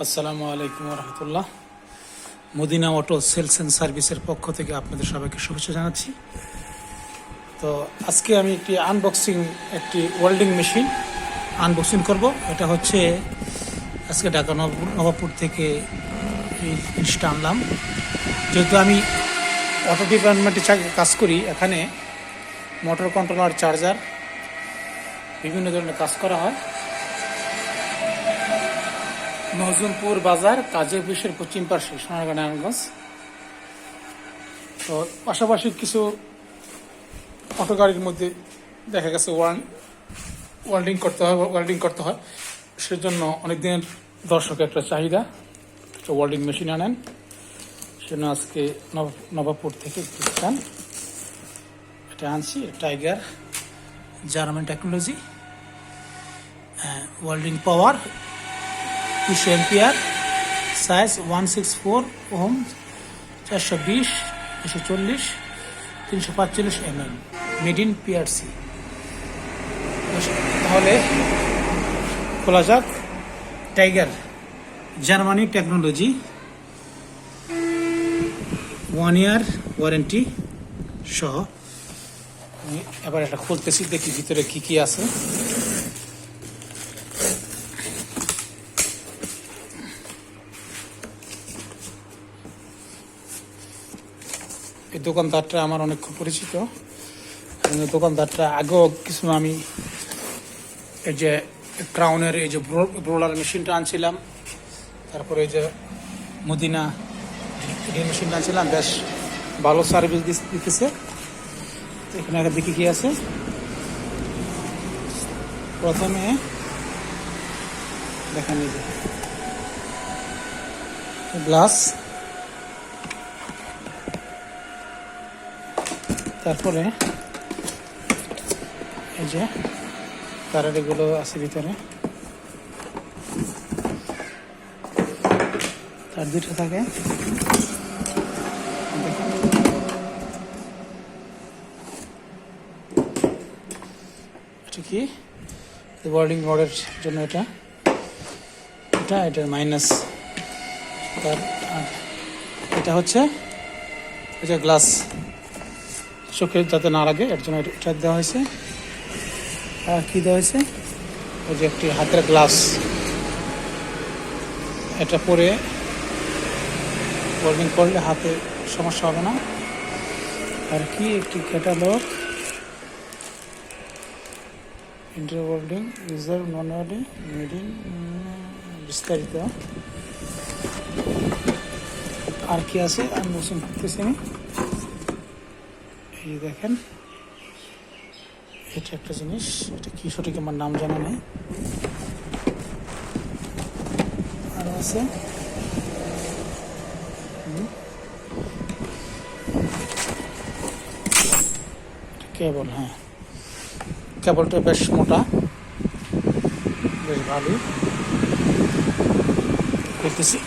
আসসালামু আলাইকুম রহমতুল্লাহ মদিনা অটো সেলস অ্যান্ড সার্ভিসের পক্ষ থেকে আপনাদের সবাইকে শুভেচ্ছা জানাচ্ছি। তো আজকে আমি একটি আনবক্সিং একটি ওয়েল্ডিং মেশিন আনবক্সিং করব। এটা হচ্ছে আজকে ঢাকা নব- নবাবপুর থেকে এই জিনিসটা আনলাম। যেহেতু আমি অটো ডিপার্টমেন্টে কাজ করি, এখানে মোটর কন্ট্রোলার চার্জার বিভিন্ন ধরনের কাজ করা হয়। নজরুলপুর বাজার, কাজী অফিসের পশ্চিম পাশে সোনারগাঁ নারায়ণগঞ্জ। তো পাশাপাশি কিছু অটো গাড়ির মধ্যে দেখা গেছে ওয়ান ওয়েল্ডিং করতে হয় ওয়েল্ডিং করতে হয়। সেজন্য অনেক দিনের দর্শকের একটা চাহিদা, একটা ওয়েল্ডিং মেশিন আনেন। সেজন্য আজকে নব- নবাবপুর থেকে কিনতাম এটা আনছি tiger, German technology welding power দুশো ampere size one six four ohm, চারশো বিশ, দুশো চল্লিশ, তিনশো পাঁচচল্লিশ M M made in PRC তাহলে খোলা যাক tiger Germany technology one year warranty সহ। আমি এবার এটা খুলতেছি, দেখি ভিতরে কি কি আছে। এই দোকানদারটা আমার অনেক পরিচিত। দোকানদারটা আগেও কিছু আমি এই যে ক্রাউনের এই যে ব্রোলার মেশিনটা আনছিলাম। তারপরে এই যে মদিনা ড্রিল মেশিনটা আনছিলাম, বেশ ভালো সার্ভিস দিতেছে। এখানে আগে দেখি কি আছে। প্রথমে দেখেন গ্লাস তারপরে এই যে কারারিগুলো আছে ভিতরে। তার দুটো থাকে। কি? ওয়ার্ডিং রডের জন্য এটা। এটা এটা মাইনাস তার এটা হচ্ছে, এটা গ্লাস চোখে যাতে না লাগে, এর জন্য এটা দেওয়া হয়েছে। আর কি দেওয়া হয়েছে? ওই যে একটি হাতের গ্লাস। এটা পরে ওয়েল্ডিং করলে হাতে সমস্যা হবে না। আর কি একটি catalogue inter welding reserve non welding মিডিং বিস্তারিত। আর কি আছে? আমি বুঝতে না এই দেখেন, এটা একটা জিনিস, এটা কি, সঠিক আমার নাম জানা নেই। আর আছে। কেবল হ্যাঁ। কেবলটা বেশ মোটা, বেশ ভালো দেখতেছি